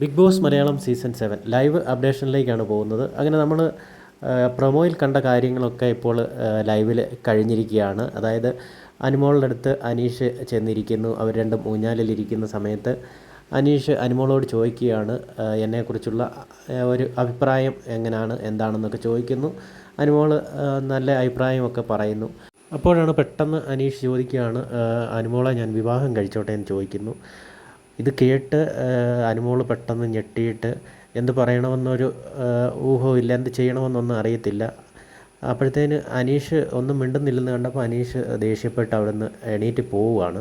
Big Boss Malayalam season seven live അപ്ഡേഷനിലേക്കാണ് പോകുന്നത്. അങ്ങനെ നമ്മൾ പ്രൊമോയിൽ കണ്ട കാര്യങ്ങളൊക്കെ ഇപ്പോൾ ലൈവിൽ കഴിഞ്ഞിരിക്കുകയാണ്. അതായത് അനുമോളുടെ അടുത്ത് അനീഷ് ചെന്നിരിക്കുന്നു. അവർ രണ്ടും ഊഞ്ഞാലിലിരിക്കുന്ന സമയത്ത് അനീഷ് അനുമോളോട് ചോദിക്കുകയാണ് എന്നെക്കുറിച്ചുള്ള ഒരു അഭിപ്രായം എങ്ങനെയാണ് എന്താണെന്നൊക്കെ ചോദിക്കുന്നു. അനുമോൾ നല്ല അഭിപ്രായമൊക്കെ പറയുന്നു. അപ്പോഴാണ് പെട്ടെന്ന് അനീഷ് ചോദിക്കുകയാണ് അനുമോളെ ഞാൻ വിവാഹം കഴിച്ചോട്ടെ എന്ന് ചോദിക്കുന്നു. ഇത് കേട്ട് അനുമോൾ പെട്ടെന്ന് ഞെട്ടിയിട്ട് എന്ത് പറയണമെന്നൊരു ഇല്ല എന്ത് ചെയ്യണമെന്നൊന്നും അറിയത്തില്ല. അപ്പോഴത്തേന് അനീഷ് ഒന്നും മിണ്ടുന്നില്ലെന്ന് കണ്ടപ്പോൾ അനീഷ് ദേഷ്യപ്പെട്ട് അവിടുന്ന് എണീറ്റ് പോവുകയാണ്.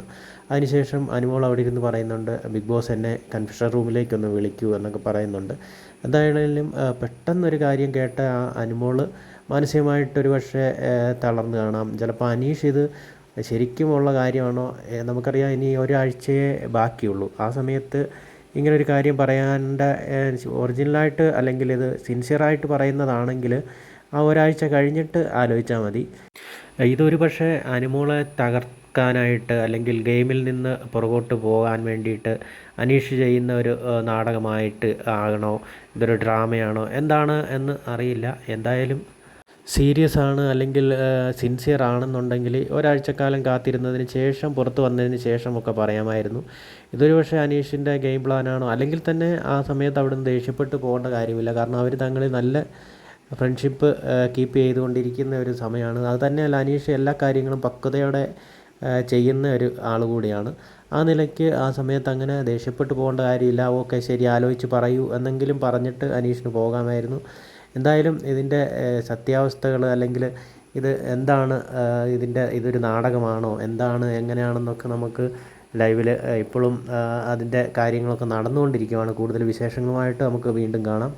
അതിനുശേഷം അനുമോൾ അവിടെ ഇരുന്ന് പറയുന്നുണ്ട് ബിഗ് ബോസ് എന്നെ കൺഫ്യൂഷൻ റൂമിലേക്കൊന്ന് വിളിക്കൂ എന്നൊക്കെ പറയുന്നുണ്ട്. എന്തായാലും പെട്ടെന്നൊരു കാര്യം കേട്ട ആ അനുമോൾ മാനസികമായിട്ടൊരു പക്ഷേ തളർന്നു കാണാം. ചിലപ്പോൾ അനീഷ് ഇത് ശരിക്കുമുള്ള കാര്യമാണോ? നമുക്കറിയാം ഇനി ഒരാഴ്ചയെ ബാക്കിയുള്ളൂ. ആ സമയത്ത് ഇങ്ങനെ ഒരു കാര്യം പറയാണ്ട് ഒറിജിനലായിട്ട് അല്ലെങ്കിൽ ഇത് സിൻസിയറായിട്ട് പറയുന്നതാണെങ്കിൽ ആ ഒരാഴ്ച കഴിഞ്ഞിട്ട് ആലോചിച്ചാൽ മതി. ഇതൊരു പക്ഷേ അനുമോളെ തകർക്കാനായിട്ട് അല്ലെങ്കിൽ ഗെയിമിൽ നിന്ന് പുറകോട്ട് പോകാൻ വേണ്ടിയിട്ട് അനീഷ് ചെയ്യുന്ന ഒരു നാടകമായിട്ട് ആകണോ? ഇതൊരു ഡ്രാമയാണോ? എന്താണ് എന്ന് അറിയില്ല. എന്തായാലും സീരിയസ് ആണ് അല്ലെങ്കിൽ സിൻസിയർ ആണെന്നുണ്ടെങ്കിൽ ഒരാഴ്ചക്കാലം കാത്തിരുന്നതിന് ശേഷം പുറത്ത് വന്നതിന് ശേഷമൊക്കെ പറയാമായിരുന്നു. ഇതൊരു പക്ഷേ അനീഷിന്റെ ഗെയിം പ്ലാനാണോ അല്ലെങ്കിൽ തന്നെ ആ സമയത്ത് അവിടെ നിന്ന് ദേഷ്യപ്പെട്ട് പോകേണ്ട കാര്യമില്ല. കാരണം അവർ തങ്ങളിൽ നല്ല ഫ്രണ്ട്ഷിപ്പ് കീപ്പ് ചെയ്തുകൊണ്ടിരിക്കുന്ന ഒരു സമയമാണ്. അത് തന്നെയല്ല അനീഷ് എല്ലാ കാര്യങ്ങളും പക്വതയോടെ ചെയ്യുന്ന ഒരു ആൾ കൂടിയാണ്. ആ നിലയ്ക്ക് ആ സമയത്ത് അങ്ങനെ ദേഷ്യപ്പെട്ട് പോകേണ്ട കാര്യമില്ല. ഓക്കെ ശരി ആലോചിച്ച് പറയൂ എന്നെങ്കിലും പറഞ്ഞിട്ട് അനീഷിന് പോകാമായിരുന്നു. എന്തായാലും ഇതിന്റെ സത്യാവസ്ഥകൾ അല്ലെങ്കിൽ ഇത് എന്താണ് ഇതിന്റെ ഇതൊരു നാടകമാണോ? എന്താണ് എങ്ങനെയാണെന്നൊക്കെ നമുക്ക് ലൈവിൽ ഇപ്പോഴും അതിന്റെ കാര്യങ്ങളൊക്കെ നടന്നുകൊണ്ടിരിക്കുകയാണ് കൂടുതൽ വിശേഷങ്ങളുമായിട്ട് നമുക്ക് വീണ്ടും കാണാം.